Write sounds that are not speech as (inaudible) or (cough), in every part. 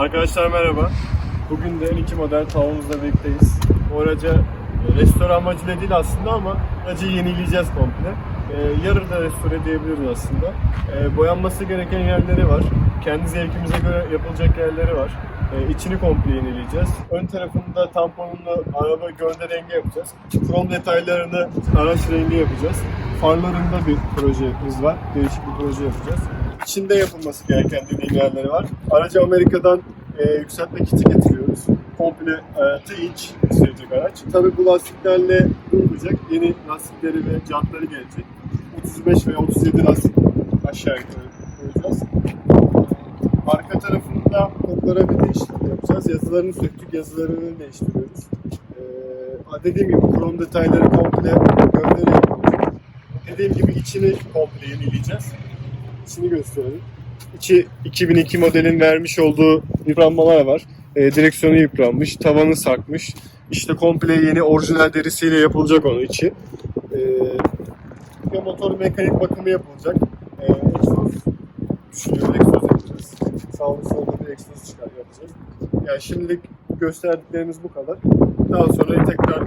Arkadaşlar merhaba. Bugün de N2 model tavuğumuzla birlikteyiz. Bu araca e, restore amacıyla değil aslında ama aracı yenileyeceğiz komple. E, yarın da restore diyebiliriz aslında. E, boyanması gereken yerleri var. Kendi zevkimize göre yapılacak yerleri var. E, içini komple yenileyeceğiz. Ön tarafında tamponunu araba gövde rengi yapacağız. Krom detaylarını araç rengi yapacağız. Farlarında bir projemiz var. Değişik bir proje yapacağız. İçinde yapılması gereken dediğim yerleri var. Aracı Amerika'dan e, yükseltme kiti getiriyoruz. Komple e, 2 inç sürecek araç. Tabii bu lastiklerle durmayacak. Yeni lastikleri ve jantları gelecek. 35 ve 37 lastik aşağı yukarı koyacağız. Arka tarafında kodlara bir değişiklik yapacağız. Yazılarını söktük, yazılarını değiştiriyoruz. Ee, dediğim gibi krom detayları komple gövde rengi olacak. Dediğim gibi içini komple yenileyeceğiz. İçini gösterelim. İçi 2002 modelin vermiş olduğu yıpranmalar var. Ee, direksiyonu yıpranmış, tavanı sarkmış. İşte komple yeni orijinal derisiyle yapılacak onun içi. Ve motor mekanik bakımı yapılacak. Ee, egzoz düşünüyor, egzoz yapacağız. Sağlı solda bir egzoz çıkar yapacağız. Yani şimdilik gösterdiklerimiz bu kadar. Daha sonra tekrar.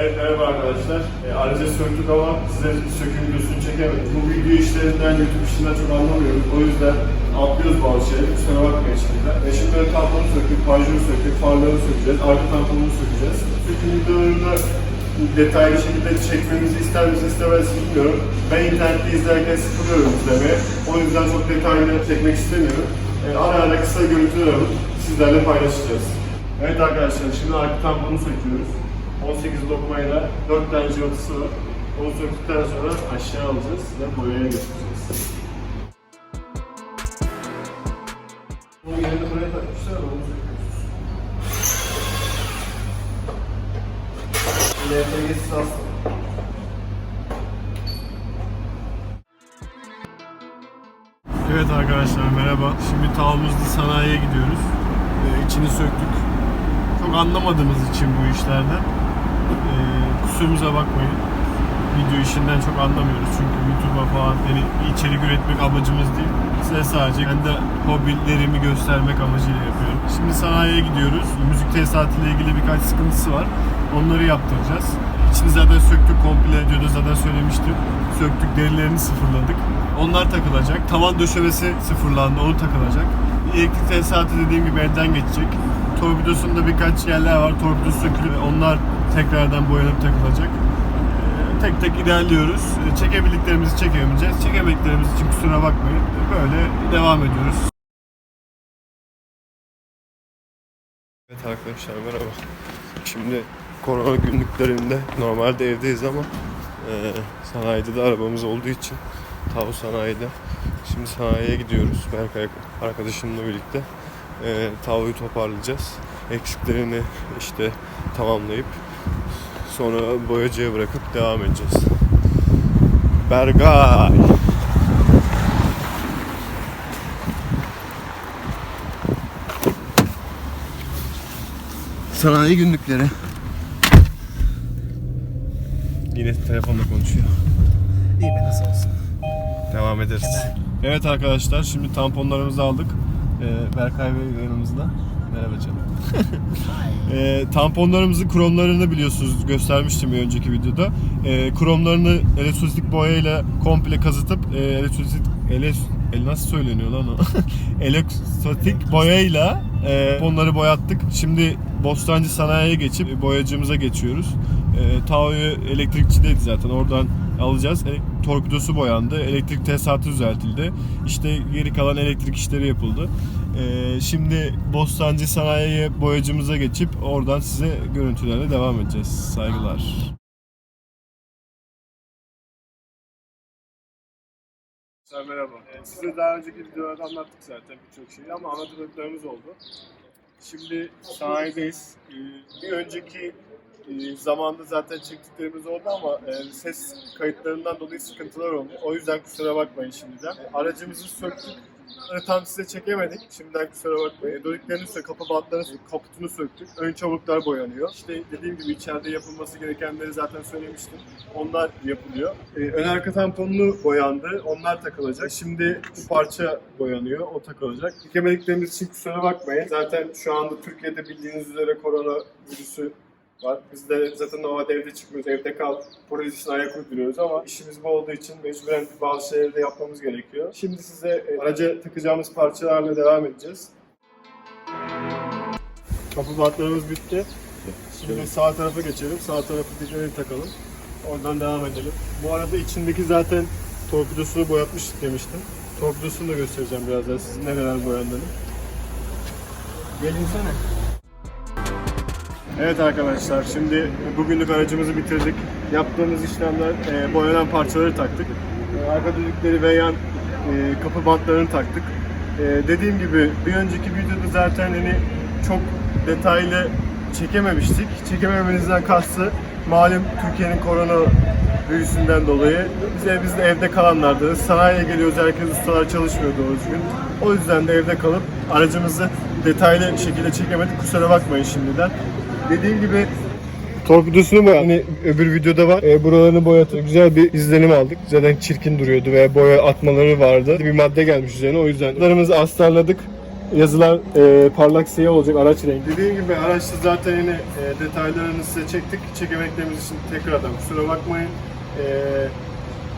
Evet merhaba arkadaşlar. E, aracı söktük ama size söküm videosunu çekemedik. Bu video işlerinden, YouTube işinden çok anlamıyoruz. O yüzden atlıyoruz bazı şeyleri. Kusura bakmayın şimdiden. E, şimdi ön tamponu söktük, panjuru söktük, farları sökeceğiz, arka tamponunu sökeceğiz. Söküm videolarında detaylı şekilde çekmemizi ister misiniz istemez bilmiyorum. Ben internette izlerken sıkılıyorum izlemeye. O yüzden çok detaylı çekmek istemiyorum. E, ara ara kısa görüntüler alıp sizlerle paylaşacağız. Evet arkadaşlar şimdi arka tamponu söküyoruz. 18 dokumayla 4 tane cıvıtısı var. Onu söktükten sonra aşağı alacağız ve boyaya götüreceğiz. Bunun yerini buraya takmışlar onu söküyoruz. LPG'si aslında. Evet arkadaşlar merhaba. Şimdi tavuğumuzlu sanayiye gidiyoruz. Ee, içini söktük. Çok anlamadığımız için bu işlerden. Ee, kusurumuza bakmayın. Video işinden çok anlamıyoruz çünkü YouTube'a falan yani içerik üretmek amacımız değil. Size sadece kendi hobilerimi göstermek amacıyla yapıyorum. Şimdi sanayiye gidiyoruz. Müzik tesisatıyla ilgili birkaç sıkıntısı var. Onları yaptıracağız. İçini zaten söktük komple videoda zaten söylemiştim. Söktük derilerini sıfırladık. Onlar takılacak. Tavan döşemesi sıfırlandı. Onu takılacak. Elektrik tesisatı dediğim gibi elden geçecek. Torpidosunda birkaç yerler var. Torpidosu sökülüp onlar tekrardan boyanıp takılacak. Ee, Tek tek ilerliyoruz. Ee, Çekebildiklerimizi çekemeyeceğiz. Çekemediklerimiz için kusura bakmayın. Böyle devam ediyoruz. Evet arkadaşlar merhaba. Şimdi korona günlüklerinde normalde evdeyiz ama e, sanayide de arabamız olduğu için Tavu sanayide. Şimdi sanayiye gidiyoruz. Berkay arkadaşımla birlikte e, Tavu'yu toparlayacağız. Eksiklerini işte tamamlayıp sonra boyacıya bırakıp devam edeceğiz. Bergay. Sanayi günlükleri. Yine telefonla konuşuyor. İyi be nasıl olsun. Devam ederiz. Evet arkadaşlar şimdi tamponlarımızı aldık. Ee, Berkay Bey yanımızda. Merhaba canım. (laughs) Ee, tamponlarımızın kromlarını biliyorsunuz göstermiştim bir önceki videoda. Ee, kromlarını elektrolik boyayla komple kazıtıp e, elektrolik ele, el nasıl söyleniyor lan o? (laughs) elektrolik boyayla e, onları boyattık. Şimdi Bostancı Sanayi'ye geçip e, boyacımıza geçiyoruz. E, Tao'yu elektrikçideydi zaten oradan alacağız. E, torpidosu boyandı. Elektrik tesisatı düzeltildi. İşte geri kalan elektrik işleri yapıldı. E, şimdi Bostancı Sanayi'ye boyacımıza geçip oradan size görüntülerle devam edeceğiz. Saygılar. Merhaba. Ee, size daha önceki videolarda anlattık zaten birçok şeyi ama anlattıklarımız oldu. Şimdi sanayideyiz. Ee, Bir önceki e, zamanında zaten çektiklerimiz oldu ama e, ses kayıtlarından dolayı sıkıntılar oldu. O yüzden kusura bakmayın şimdiden. Aracımızı söktük. Tam size çekemedik. Şimdiden kusura bakmayın. Doliklerini söktük, kapı bantlarını kaputunu söktük. Ön çabuklar boyanıyor. İşte dediğim gibi içeride yapılması gerekenleri zaten söylemiştim. Onlar yapılıyor. Ee, ön arka tamponunu boyandı. Onlar takılacak. Şimdi şu parça boyanıyor. O takılacak. Dikemediklerimiz için kusura bakmayın. Zaten şu anda Türkiye'de bildiğiniz üzere korona virüsü var. Biz de zaten normalde evde çıkmıyoruz. Evde kal projesine ayak uyduruyoruz ama işimiz bu olduğu için mecburen bazı şeyleri de yapmamız gerekiyor. Şimdi size e, araca takacağımız parçalarla devam edeceğiz. Kapı bantlarımız bitti. Şimdi sağ tarafa geçelim. Sağ tarafı dikleri takalım. Oradan devam edelim. Bu arada içindeki zaten torpidosunu boyatmıştık demiştim. Torpidosunu da göstereceğim birazdan sizin nereler boyandığını. Gelinsene. Evet arkadaşlar şimdi bugünlük aracımızı bitirdik. Yaptığımız işlemler e, boyanan parçaları taktık. E, arka düdükleri ve yan e, kapı bantlarını taktık. E, dediğim gibi bir önceki videoda zaten hani çok detaylı çekememiştik. Çekemememizden kastı malum Türkiye'nin korona virüsünden dolayı biz, ev- biz de evde kalanlardanız. Sanayiye geliyoruz herkes ustalar çalışmıyor doğru düzgün. O yüzden de evde kalıp aracımızı detaylı şekilde çekemedik. Kusura bakmayın şimdiden. Dediğim gibi torpidosunu boya. Hani öbür videoda var. E, buralarını boyatıp güzel bir izlenim aldık. Zaten çirkin duruyordu ve boya atmaları vardı. Bir madde gelmiş üzerine o yüzden. Bunlarımızı astarladık. Yazılar e, parlak siyah olacak araç rengi. Dediğim gibi araçta zaten yine e, detaylarını size çektik. Çekemeklerimiz için tekrardan kusura bakmayın. E,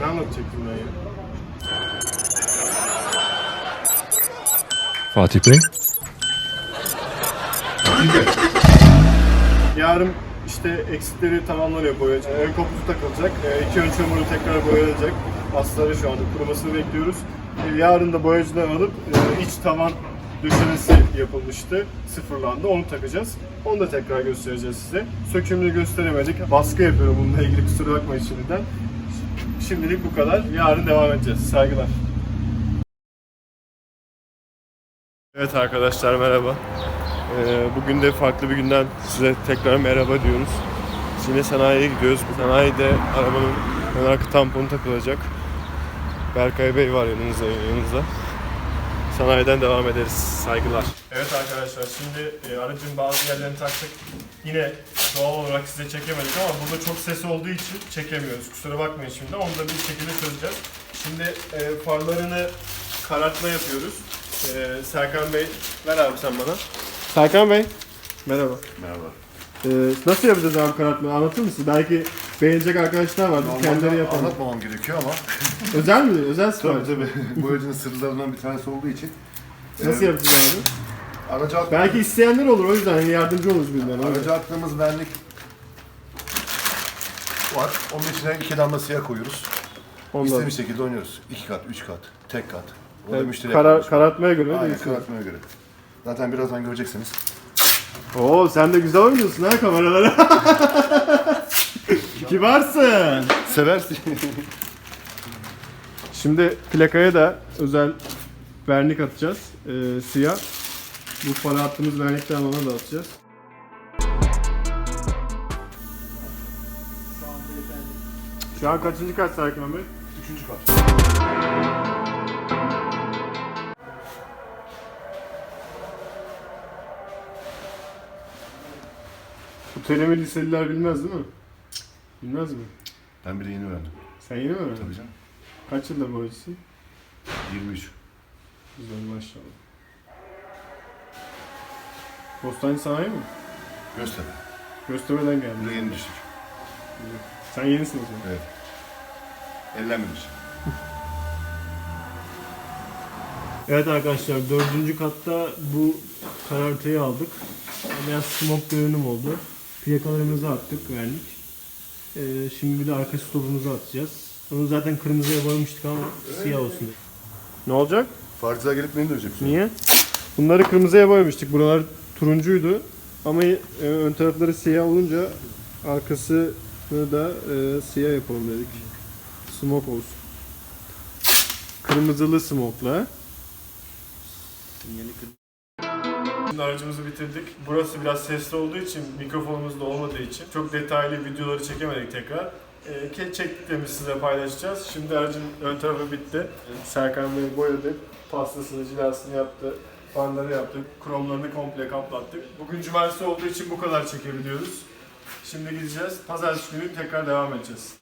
ne anlatacaktım ben ya? Fatih Bey. (laughs) Yarın işte eksikleri tamamlanıyor boyacı. Ön kaputu takılacak. E, iki ön çamuru tekrar boyanacak. Asları şu anda kurumasını bekliyoruz. E, yarın da boyacıdan alıp e, iç tavan döşemesi yapılmıştı. Sıfırlandı. Onu takacağız. Onu da tekrar göstereceğiz size. Sökümünü gösteremedik. Baskı yapıyorum bununla ilgili kusura bakmayın şimdiden. Şimdilik bu kadar. Yarın devam edeceğiz. Saygılar. Evet arkadaşlar merhaba. Ee, bugün de farklı bir günden size tekrar merhaba diyoruz. Yine sanayiye gidiyoruz. Sanayide arabanın ön arka tamponu takılacak. Berkay Bey var yanınızda. yanınızda. Sanayiden devam ederiz. Saygılar. Evet arkadaşlar şimdi e, aracın bazı yerlerini taktık. Yine doğal olarak size çekemedik ama burada çok ses olduğu için çekemiyoruz. Kusura bakmayın şimdi. Onu da bir şekilde çözeceğiz. Şimdi e, farlarını karartma yapıyoruz. E, Serkan Bey, ver abi sen bana. Serkan Bey. Merhaba. Merhaba. Ee, nasıl yapacağız abi karartmayı anlatır mısın? Belki beğenecek arkadaşlar var. Biz kendileri Normalde yapalım. anlatmamam gerekiyor ama (laughs) Özel mi? Özel tabii sipariş. tabii bu aracın sırlarından bir tanesi olduğu için Nasıl e, yapacağız abi? Aracı, at- Belki isteyenler olur o yüzden yardımcı oluruz birilerine. aracı attığımız benlik var. Onun içine iki damla siyah koyuyoruz. Ondan. İstediğimiz şekilde oynuyoruz. İki kat, üç kat, tek kat. O da karar, karartmaya göre Aynen değişiyor. karartmaya göre. Zaten birazdan göreceksiniz. Oo sen de güzel oynuyorsun ha kameralara. (laughs) Kibarsın. Seversin. Şimdi plakaya da özel vernik atacağız. Ee, siyah. Bu para attığımız vernikten ona da atacağız. Şu an kaçıncı kat Serkan Bey? Üçüncü kat. Bu terimi liseliler bilmez değil mi? Bilmez mi? Ben bir de yeni öğrendim. Sen yeni mi öğrendin? Tabii canım. Kaç yıldır boyacısın? 23. Güzel maşallah. Bostancı sanayi mi? Göster. Göstermeden geldin. Buraya yeni düştük. Sen yenisin o zaman. Evet. Ellenmemiş. Evet arkadaşlar dördüncü katta bu karartayı aldık. Biraz smoke görünüm oldu. Plakalarımızı attık vernik. Ee, şimdi bir de arka stopumuzu atacağız. Onu zaten kırmızıya boyamıştık ama siyah olsun diye. Ne olacak? Farklılar gelip beni dövecek. sonra. Niye? Bunları kırmızıya boyamıştık. Buralar turuncuydu. Ama e, ön tarafları siyah olunca arkasını da e, siyah yapalım dedik. Smoke olsun. Kırmızılı smoke'la. Şimdi aracımızı bitirdik. Burası biraz sesli olduğu için, mikrofonumuz da olmadığı için çok detaylı videoları çekemedik tekrar. Ke- çektiklerimizi size paylaşacağız. Şimdi aracın ön tarafı bitti. Serkan Bey boyadı. Pastasını, cilasını yaptı. Fanları yaptık. Kromlarını komple kaplattık. Bugün cumartesi olduğu için bu kadar çekebiliyoruz. Şimdi gideceğiz. Pazartesi günü tekrar devam edeceğiz.